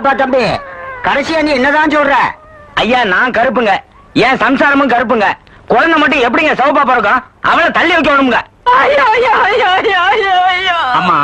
ஏப்பா தம்பி. கடைசியா நீ என்னதான் சொல்ற? ஐயா நான் கருப்புங்க. என் சம்சாரமும் கருப்புங்க. குழந்தை மட்டும் எப்படிங்க சிவப்பா பிறக்கும்? அவளை தள்ளி வைக்க அம்மா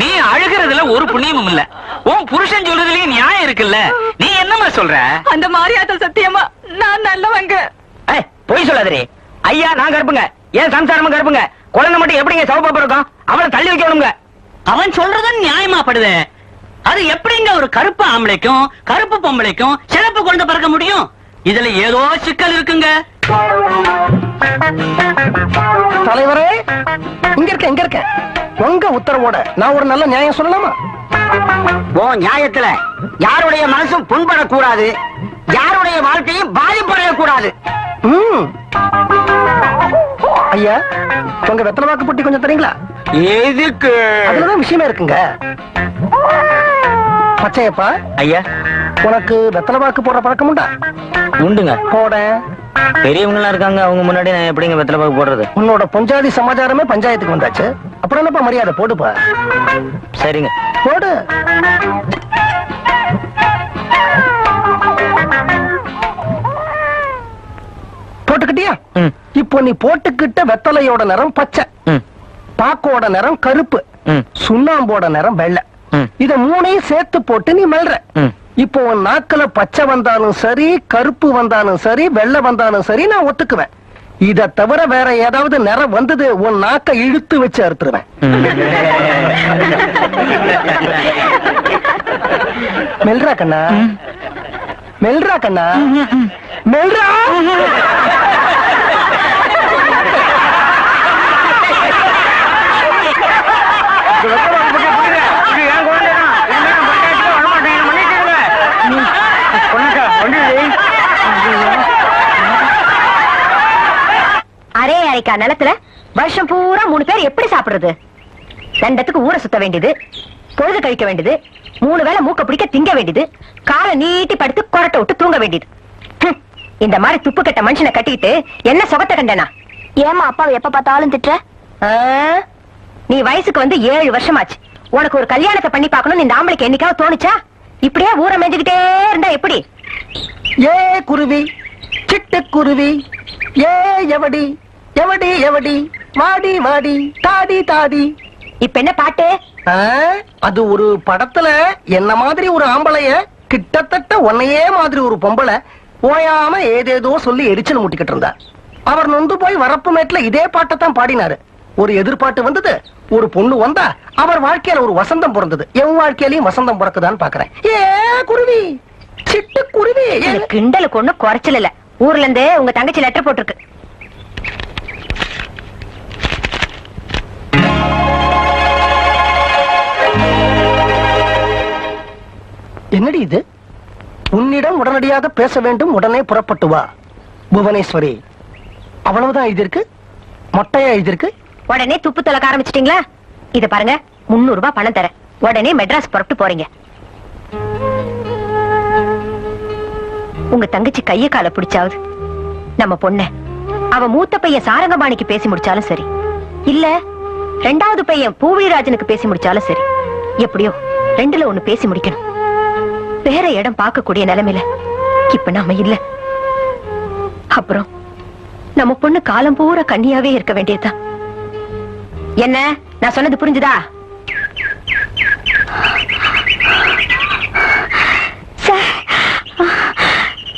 நீ அழுகிறதுல ஒரு புண்ணியமும் இல்ல. உன் புருஷன் சொல்றதுலயும் நியாயம் இருக்குல்ல. நீ என்னம்மா சொல்ற? அந்த மாரியாத்த சத்தியமா நான் நல்லவங்க. ஏய், பொய் சொல்லாதே ஐயா நான் கருப்புங்க. என் சம்சாரமும் கருப்புங்க. குழந்தை மட்டும் எப்படிங்க சிவப்பா பிறக்கும்? அவளை தள்ளி வைக்க விடுங்க அவன் சொல்றதும் நியாயமா படுது அது எப்படிங்க ஒரு கருப்பு ஆம்பளைக்கும் கருப்பு பொம்பளைக்கும் சிறப்பு கொண்டு பிறக்க முடியும்? இதுல ஏதோ சிக்கல் இருக்குங்க. தலைவரே இங்க இருக்க இங்க இருக்க. உங்க உத்தரவோட நான் ஒரு நல்ல நியாயம் சொல்லலாமா? உன் நியாயத்துல. யாருடைய மனசும் புண்படக்கூடாது. யாருடைய வாழ்க்கையும் பாதிப்படையக்கூடாது. ஐயா உங்க வெத்தலை வாக்கு பொட்டி கொஞ்சம் தரீங்களா? எதுக்கு? அதுலதான் விஷயமே இருக்குங்க. பச்சையப்பா? ஐயா. உனக்கு வெத்தலை வாக்கு போடுற பழக்கம் உண்டா? உண்டுங்க. போட பெரியவங்க எல்லாம் இருக்காங்க அவங்க முன்னாடி நான் எப்படிங்க வெத்தலை பாக்கு போடுறது? உன்னோட பஞ்சாதி சமாச்சாரமே பஞ்சாயத்துக்கு வந்தாச்சு. அப்புறம் என்னப்பா மரியாதை போடுப்பா. சரிங்க. போடு. போட்டுக்கிட்டியா. இப்போ நீ போட்டுக்கிட்ட வெத்தலையோட நிறம் பச்சை. பாக்கோட நிறம் கருப்பு. சுண்ணாம்போட நிறம் வெள்ளை. இத மூணையும் சேர்த்து போட்டு நீ மெல்ற. இப்போ உன் நாக்குல பச்சை வந்தாலும் சரி கருப்பு வந்தாலும் சரி வெள்ளை வந்தாலும் சரி நான் ஒத்துக்குவேன். இத தவிர வேற ஏதாவது நிறம் வந்தது உன் நாக்க இழுத்து வச்சு அறுத்துருவேன். மெல்றா கண்ணா? மெல்றா கண்ணா? மெல்றா? அரைக்கா நிலத்துல வருஷம் பூரா மூணு பேர் எப்படி சாப்பிடுறது? ரெண்டத்துக்கு ஊரை சுத்த வேண்டியது பொழுது கழிக்க வேண்டியது மூணு வேளை மூக்க பிடிக்க திங்க வேண்டியது காலை நீட்டி படுத்து கொரட்டை விட்டு தூங்க வேண்டியது. இந்த மாதிரி துப்பு கட்ட மனுஷனை கட்டிக்கிட்டு என்ன சுகத்தை கண்டனா? ஏமா அப்பாவை எப்ப பார்த்தாலும் திட்டுற? நீ வயசுக்கு வந்து ஏழு வருஷமாச்சு. உனக்கு ஒரு கல்யாணத்தை பண்ணி பார்க்கணும்னு இந்த ஆம்பளைக்கு என்னைக்காவது தோணுச்சா? இப்படியே ஊரை மேய்ஞ்சுக்கிட்டே இருந்தா எப்படி? ஏ குருவி சிட்டு குருவி ஏ எவடி? எவடி எவடி? வாடி வாடி தாடி தாடி. இப்ப என்ன பாட்டு? அது ஒரு படத்துல என்ன மாதிரி ஒரு ஆம்பளைய கிட்டத்தட்ட உன்னையே மாதிரி ஒரு பொம்பளை ஓயாம ஏதேதோ சொல்லி எரிச்சல் முட்டிக்கிட்டு இருந்தா. அவர் நொந்து போய் வரப்பு மேட்ல இதே பாட்டைத்தான் பாடினாரு. ஒரு எதிர்பார்ட்டு வந்தது ஒரு பொண்ணு வந்தா அவர் வாழ்க்கையில ஒரு வசந்தம் பிறந்தது. என் வாழ்க்கையிலயும் வசந்தம் பிறக்குதான்னு பாக்குறேன். ஏ குருவி! சிட்டு குருவி! கிண்டலுக்கு ஒண்ணும் குறைச்சல் ஊர்ல இருந்து உங்க தங்கச்சி லெட்டர் போட்டிருக்கு. என்னடி இது? உன்னிடம் உடனடியாக பேச வேண்டும் உடனே புறப்பட்டு வா. புவனேஸ்வரி அவ்வளவுதான் எழுதியிருக்கு? மொட்டையா எழுதியிருக்கு? உடனே துப்பு தொலைக்க ஆரம்பிச்சிட்டீங்களா? இத பாருங்க முன்னூறு ரூபாய் பணம் தரேன். உடனே மெட்ராஸ் புறப்பட்டு போறீங்க. உங்க தங்கச்சி கைய கால பிடிச்சாவது? நம்ம பொண்ண. அவ மூத்த பையன் சாரங்கபாணிக்கு பேசி முடிச்சாலும் சரி. இல்ல ரெண்டாவது பையன் பூவிராஜனுக்கு பேசி முடிச்சாலும் சரி. எப்படியோ ரெண்டுல ஒண்ணு பேசி முடிக்கணும். வேற இடம் பார்க்கக்கூடிய நிலைமையில இப்ப நாம இல்ல. அப்புறம் நம்ம பொண்ணு காலம் பூரா கண்ணியாவே இருக்க வேண்டியதுதான். என்ன? நான் சொன்னது புரிஞ்சுதா?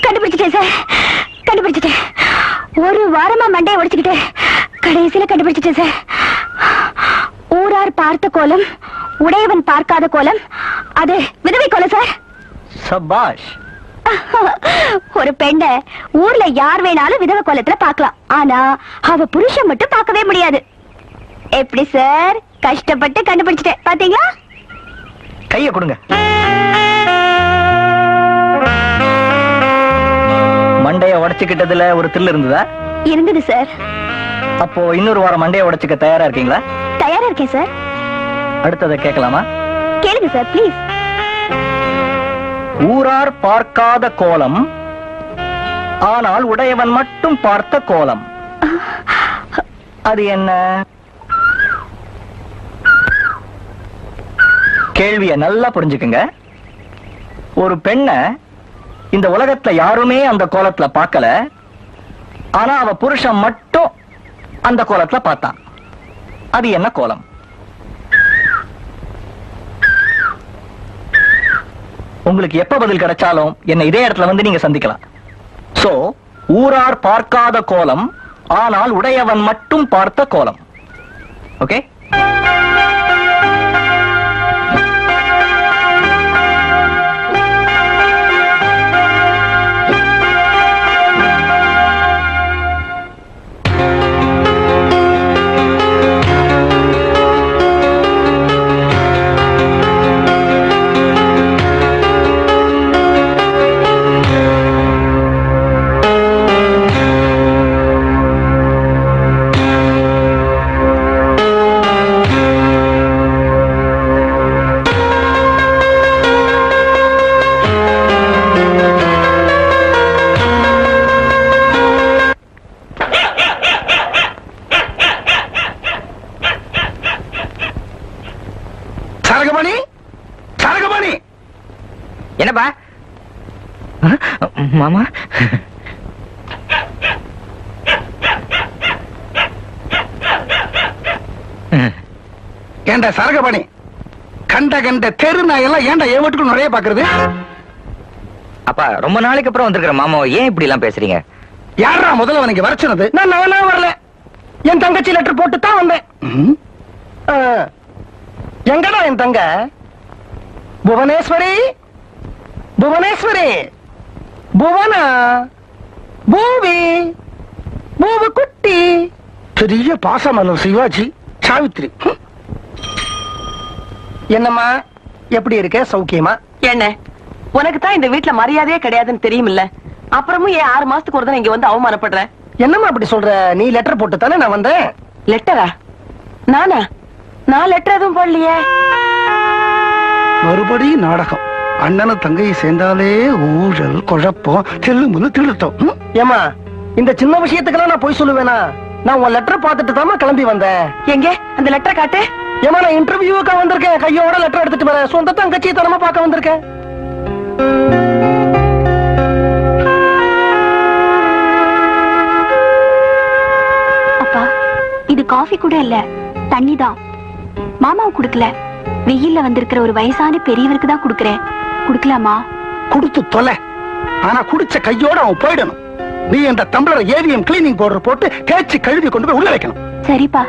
கண்டுபிடிச்சிட்டேன் சார். கண்டுபிடிச்சிட்டேன். ஒரு வாரமா மண்டையை உடைச்சுக்கிட்டு கடைசியில கண்டுபிடிச்சிட்டேன் சார். ஊரார் பார்த்த கோலம் உடையவன் பார்க்காத கோலம் அது விதவை கோலம் சார். சபாஷ். ஒரு பெண்ண ஊர்ல யார் வேணாலும் விதவை கோலத்துல பார்க்கலாம். ஆனா அவ புருஷன் மட்டும் பார்க்கவே முடியாது. எப்படி சார் கஷ்டப்பட்டு கண்டுபிடிச்சிட்டேன். பாத்தீங்களா? கைய கொடுங்க. மண்டைய உடைச்சுக்கிட்டதுல ஒரு தில் இருந்ததா? இருந்தது சார் அப்போ இன்னொரு வாரம் மண்டைய உடைச்சுக்க தயாரா இருக்கீங்களா? தயாரா இருக்கேன் சார் அடுத்ததை கேட்கலாமா? கேளுங்க சார் ப்ளீஸ் ஊரார் பார்க்காத கோலம் ஆனால் உடையவன் மட்டும் பார்த்த கோலம். அது என்ன? கேள்விய நல்லா புரிஞ்சுக்குங்க. ஒரு பெண்ண இந்த உலகத்துல யாருமே அந்த கோலத்துல பார்க்கல. ஆனா அவ புருஷன் மட்டும் அந்த கோலத்துல பார்த்தான். அது என்ன கோலம்? உங்களுக்கு எப்ப பதில் கிடைச்சாலும் என்ன இதே இடத்துல வந்து நீங்க சந்திக்கலாம். சோ ஊரார் பார்க்காத கோலம் ஆனால் உடையவன் மட்டும் பார்த்த கோலம். ஓகே என்னப்பா? மாமா? ஏண்டா சரகமணி கண்ட கண்ட தெரு நாயெல்லாம் ஏன்டா என் வீட்டுக்குள்ள நுழைய பாக்குறது? அப்பா ரொம்ப நாளைக்கு அப்புறம் வந்திருக்கிற மாமா ஏன் இப்படி எல்லாம் பேசுறீங்க? யாரா முதல்ல அவனுக்கு வர சொன்னது நான் நானா வரல. என் தங்கச்சி லெட்டர் போட்டு தான் வந்தேன். எங்கடா என் தங்க? புவனேஸ்வரி? புவனேஸ்வரி புவனா பூவி பூவு குட்டி பெரிய பாசமலர் சிவாஜி சாவித்ரி. என்னம்மா எப்படி இருக்க சௌக்கியமா? என்ன? உனக்கு தான் இந்த வீட்ல மரியாதையே கிடையாதுன்னு தெரியுமில்ல. அப்புறமும் ஏன் ஆறு மாசத்துக்கு ஒரு தடவை இங்க வந்து அவமானப்படுற? என்னம்மா அப்படி சொல்ற? நீ லெட்டர் போட்டு தானே நான் வந்தேன். லெட்டரா நானா? நான் லெட்டர் எதுவும் போடலையே. மறுபடியும் நாடகம். அண்ணனும் தங்கையை சேர்ந்தாலே ஊழல் குழப்பம் தில்லுமுன்னு திருத்தம் ஏமா இந்த சின்ன விஷயத்துக்கெல்லாம் நான் போய் சொல்லுவேனா? நான் உன் லெட்டர் பார்த்துட்டு தாமா கிளம்பி வந்தேன். எங்க? அந்த லெட்டர் காட்டு. ஏமா நான் இன்டர்வியூக்கா வந்திருக்கேன். கையோட லெட்டர் எடுத்துட்டு வரேன். சொந்த தங்கச்சி தனமா பார்க்க வந்திருக்கேன். அப்பா இது காஃபி கூட இல்ல. தண்ணி தான். மாமாவுக்கு கொடுக்கல. வெயில்ல வந்திருக்கிற ஒரு வயசான பெரியவருக்கு தான் கொடுக்கறேன். குடுக்கலாமா? கொடுத்து தொலை. ஆனா குடிச்ச கையோட அவன் போயிடணும். நீ இந்த டம்ளர் ஏவிஎம் கிளீனிங் பவுடர் போட்டு தேய்ச்சி கழுவி கொண்டு போய் உள்ள வைக்கணும். சரிப்பா.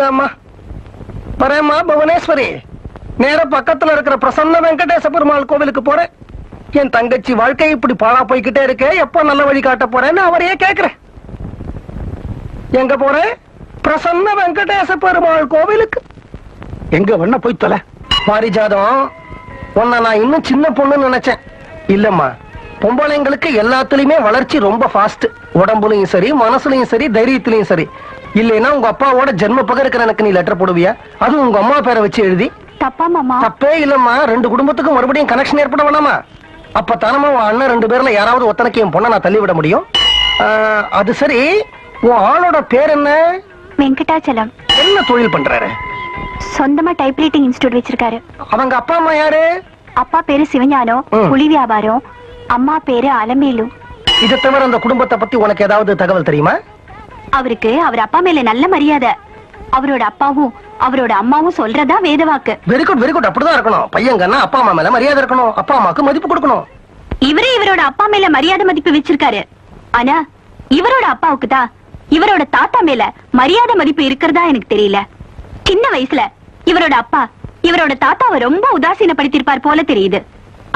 இந்த வரேம்மா புவனேஸ்வரி. நேர பக்கத்துல இருக்கிற பிரசன்ன வெங்கடேச பெருமாள் கோவிலுக்கு போறேன். என் தங்கச்சி வாழ்க்கை இப்படி பாழா போய்கிட்டே இருக்கு எப்ப நல்ல வழி காட்ட போறேன்னு அவரையே கேக்குறேன். எங்க போறேன் பிரசன்ன வெங்கடேச பெருமாள் கோவிலுக்கு. எங்க வேணா போய் தொலை? பாரிஜாதம் உன்னை நான் இன்னும் சின்ன பொண்ணுன்னு நினைச்சேன். இல்லம்மா பொம்பளைங்களுக்கு எல்லாத்துலயுமே வளர்ச்சி ரொம்ப ஃபாஸ்ட் உடம்புலயும் சரி மனசுலயும் சரி தைரியத்திலயும் சரி. இல்லைன்னா உங்க அப்பாவோட ஜென்ம பகருக்கு எனக்கு நீ லெட்டர் போடுவியா? அதுவும் உங்க அம்மா பேரை வச்சு எழுதி. தப்பா மாமா. தப்பே இல்லம்மா. ரெண்டு குடும்பத்துக்கும் மறுபடியும் கனெக்ஷன் ஏற்பட வேணாமா? அப்ப தானமா உன் அண்ணன் ரெண்டு பேர்ல யாராவது ஒத்தனைக்கு என் பொண்ணை நான் தள்ளி விட முடியும்? அது சரி. உன் ஆளோட பேர் என்ன? வெங்கடாச்சலம். என்ன தொழில் பண்றாரு? சொந்தமா டைப்ரைட்டிங் இன்ஸ்டியூட் வச்சிருக்காரு. அவங்க அப்பா அம்மா யாரு? அப்பா பேரு சிவஞானம். புலி வியாபாரம் அம்மா பேரு அலமேலு இதை தவிர அந்த குடும்பத்தை பத்தி உனக்கு ஏதாவது தகவல் தெரியுமா? அவருக்கு அவர் அப்பா மேல நல்ல மரியாதை. அவரோட அப்பாவும் அவரோட அம்மாவும் சொல்றதா வேத வாக்கு. வெரி குட் வெரி குட் அப்படிதான் இருக்கணும். பையங்கன்னா அப்பா அம்மா மேல மரியாதை இருக்கணும். அப்பா அம்மாக்கு மதிப்பு கொடுக்கணும். இவரே இவரோட அப்பா மேல மரியாதை மதிப்பு வச்சிருக்காரு. ஆனா இவரோட அப்பாவுக்கு தான் இவரோட தாத்தா மேல மரியாதை மதிப்பு இருக்கிறதா எனக்கு தெரியல. சின்ன வயசுல இவரோட அப்பா இவரோட தாத்தாவை ரொம்ப உதாசீனப்படுத்திருப்பார் போல தெரியுது.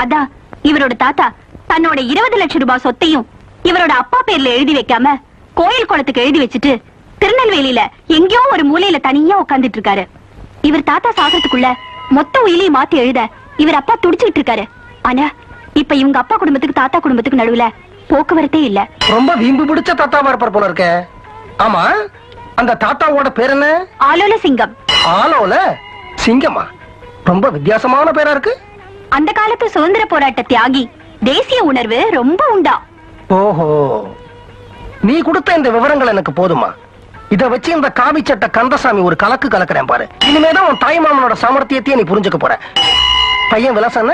அதான் இவரோட தாத்தா தன்னோட இருபது லட்சம் ரூபாய் சொத்தையும் இவரோட அப்பா பேர்ல எழுதி வைக்காம கோயில் குளத்துக்கு எழுதி வச்சுட்டு திருநெல்வேலியில எங்கேயோ ஒரு மூலையில தனியா உட்கார்ந்துட்டு இருக்காரு. இவர் தாத்தா சாகிறதுக்குள்ள மொத்த உயிலையும் மாத்தி எழுத இவர் அப்பா துடிச்சிட்டு இருக்காரு. ஆனா இப்ப இவங்க அப்பா குடும்பத்துக்கு தாத்தா குடும்பத்துக்கு நடுவுல போக்குவரத்தே இல்ல. ரொம்ப வீம்பு பிடிச்ச தாத்தாவா இருப்பார் போல இருக்க. ஆமா அந்த தாத்தாவோட பேர் என்ன? ஆலோல சிங்கம். ஆலோல சிங்கமா? ரொம்ப வித்தியாசமான பேரா இருக்கு. அந்த காலத்து சுதந்திர போராட்ட தியாகி தேசிய உணர்வு ரொம்ப உண்டா. ஓஹோ. நீ கொடுத்த இந்த விவரங்கள் எனக்கு போதுமா? இத வச்சு இந்த காவி சட்ட கந்தசாமி ஒரு கலக்கு கலக்குறேன் பாரு. இனிமேதான் உன் தாய்மாமனோட சாமர்த்தியத்தையே நீ புரிஞ்சுக்க போற. பையன் விலாசம்